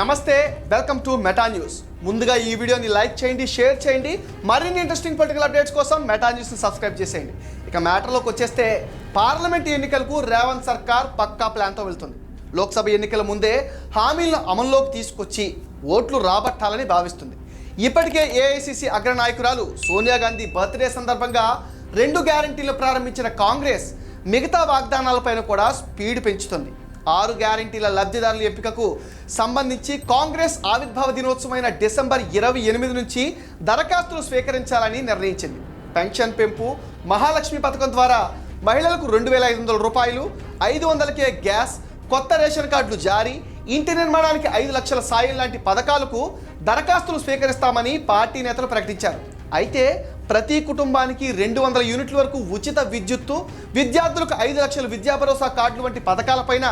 నమస్తే welcome to Meta news ముందుగా ఈ వీడియోని లైక్ చేయండి షేర్ చేయండి. మరిన్ని ఇంట్రెస్టింగ్ పొలిటికల్ అప్డేట్స్ కోసం మెటా న్యూస్ని సబ్స్క్రైబ్ చేసేయండి. ఇక మ్యాటర్లోకి వచ్చేస్తే పార్లమెంట్ ఎన్నికలకు రేవంత్ సర్కార్ పక్కా ప్లాన్తో వెళ్తుంది. లోక్సభ ఎన్నికల ముందే హామీలను అమల్లోకి తీసుకొచ్చి ఓట్లు రాబట్టాలని భావిస్తుంది. ఇప్పటికే ఏఐసిసి అగ్రనాయకురాలు సోనియా గాంధీ బర్త్డే సందర్భంగా రెండు గ్యారంటీలు ప్రారంభించిన కాంగ్రెస్ మిగతా వాగ్దానాలపైన కూడా స్పీడ్ పెంచుతుంది. ఆరు గ్యారంటీల లబ్ధిదారుల ఎంపికకు సంబంధించి కాంగ్రెస్ ఆవిర్భావ దినోత్సవమైన డిసెంబర్ ఇరవై ఎనిమిది నుంచి దరఖాస్తులు స్వీకరించాలని నిర్ణయించింది. పెన్షన్ పెంపు మహాలక్ష్మి పథకం ద్వారా మహిళలకు రెండు వేల ఐదు వందల రూపాయలు ఐదు వందలకే గ్యాస్ కొత్త రేషన్ కార్డులు జారీ ఇంటి నిర్మాణానికి ఐదు లక్షల సాయం లాంటి పథకాలకు దరఖాస్తులు స్వీకరిస్తామని పార్టీ నేతలు ప్రకటించారు. అయితే ప్రతి కుటుంబానికి రెండు వందల యూనిట్ల వరకు ఉచిత విద్యుత్తు విద్యార్థులకు ఐదు లక్షల విద్యా భరోసా కార్డులు వంటి పథకాలపైన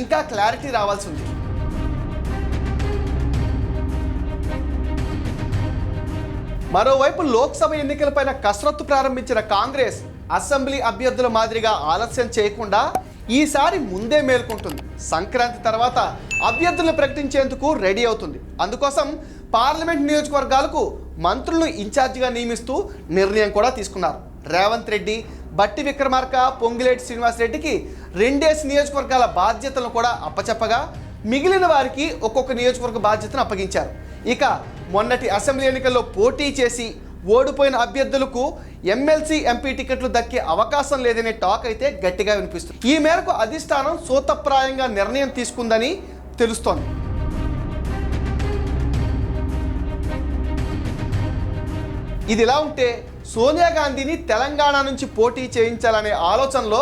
ఇంకా క్లారిటీ రావాల్సి ఉంది. మరోవైపు లోక్సభ ఎన్నికలపైన కసరత్తు ప్రారంభించిన కాంగ్రెస్ అసెంబ్లీ అభ్యర్థుల మాదిరిగా ఆలస్యం చేయకుండా ఈసారి ముందే మేల్కొంటుంది. సంక్రాంతి తర్వాత అభ్యర్థులను ప్రకటించేందుకు రెడీ అవుతుంది. అందుకోసం పార్లమెంట్ నియోజకవర్గాలకు మంత్రులను ఇన్ఛార్జిగా నియమిస్తూ నిర్ణయం కూడా తీసుకున్నారు. రేవంత్ రెడ్డి బట్టి విక్రమార్క పొంగిలేటి శ్రీనివాస్ రెడ్డికి రెండేసి నియోజకవర్గాల బాధ్యతలను కూడా అప్పచెప్పగా మిగిలిన వారికి ఒక్కొక్క నియోజకవర్గ బాధ్యతను అప్పగించారు. ఇక మొన్నటి అసెంబ్లీ ఎన్నికల్లో పోటీ చేసి ఓడిపోయిన అభ్యర్థులకు ఎమ్మెల్సీ ఎంపీ టికెట్లు దక్కే అవకాశం లేదనే టాక్ అయితే గట్టిగా వినిపిస్తుంది. ఈ మేరకు అధిష్టానం సూతప్రాయంగా నిర్ణయం తీసుకుందని తెలుస్తోంది. ఇది ఇలా ఉంటే సోనియా గాంధీని తెలంగాణ నుంచి పోటీ చేయించాలనే ఆలోచనలో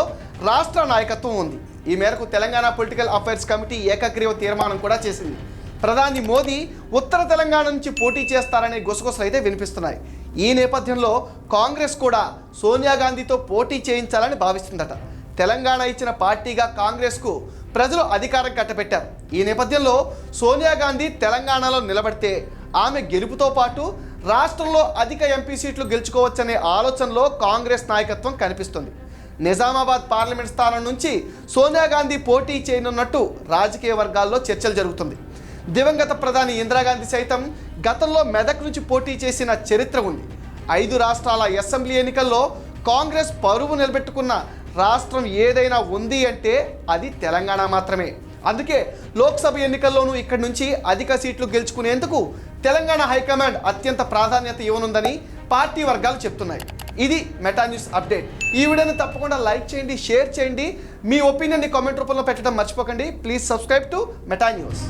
రాష్ట్ర నాయకత్వం ఉంది. ఈ మేరకు తెలంగాణ పొలిటికల్ అఫైర్స్ కమిటీ ఏకగ్రీవ తీర్మానం కూడా చేసింది. ప్రధాని మోదీ ఉత్తర తెలంగాణ నుంచి పోటీ చేస్తారనే గుసగుసలు అయితే వినిపిస్తున్నాయి. ఈ నేపథ్యంలో కాంగ్రెస్ కూడా సోనియా గాంధీతో పోటీ చేయించాలని భావిస్తుందట. తెలంగాణ ఇచ్చిన పార్టీగా కాంగ్రెస్కు ప్రజలు అధికారం కట్టబెట్టారు. ఈ నేపథ్యంలో సోనియా గాంధీ తెలంగాణలో నిలబడితే ఆమె గెలుపుతో పాటు రాష్ట్రంలో అధిక ఎంపీ సీట్లు గెలుచుకోవచ్చనే ఆలోచనలో కాంగ్రెస్ నాయకత్వం కనిపిస్తుంది. నిజామాబాద్ పార్లమెంట్ స్థానం నుంచి సోనియా గాంధీ పోటీ చేయనున్నట్టు రాజకీయ వర్గాల్లో చర్చలు జరుగుతుంది. దివంగత ప్రధాని ఇందిరాగాంధీ సైతం గతంలో మెదక్ నుంచి పోటీ చేసిన చరిత్ర ఉంది. ఐదు రాష్ట్రాల అసెంబ్లీ ఎన్నికల్లో కాంగ్రెస్ పరువు నిలబెట్టుకున్న రాష్ట్రం ఏదైనా ఉంది అంటే అది తెలంగాణ మాత్రమే. అందుకే లోక్సభ ఎన్నికల్లోనూ ఇక్కడి నుంచి అధిక సీట్లు గెలుచుకునేందుకు తెలంగాణ హైకమాండ్ అత్యంత ప్రాధాన్యత ఇవ్వనుందని పార్టీ వర్గాలు చెప్తున్నాయి. ఇది మెటా న్యూస్ అప్డేట్. ఈ వీడియోని తప్పకుండా లైక్ చేయండి షేర్ చేయండి. మీ ఒపీనియన్ని కామెంట్ రూపంలో పెట్టడం మర్చిపోకండి. Please subscribe to Meta News.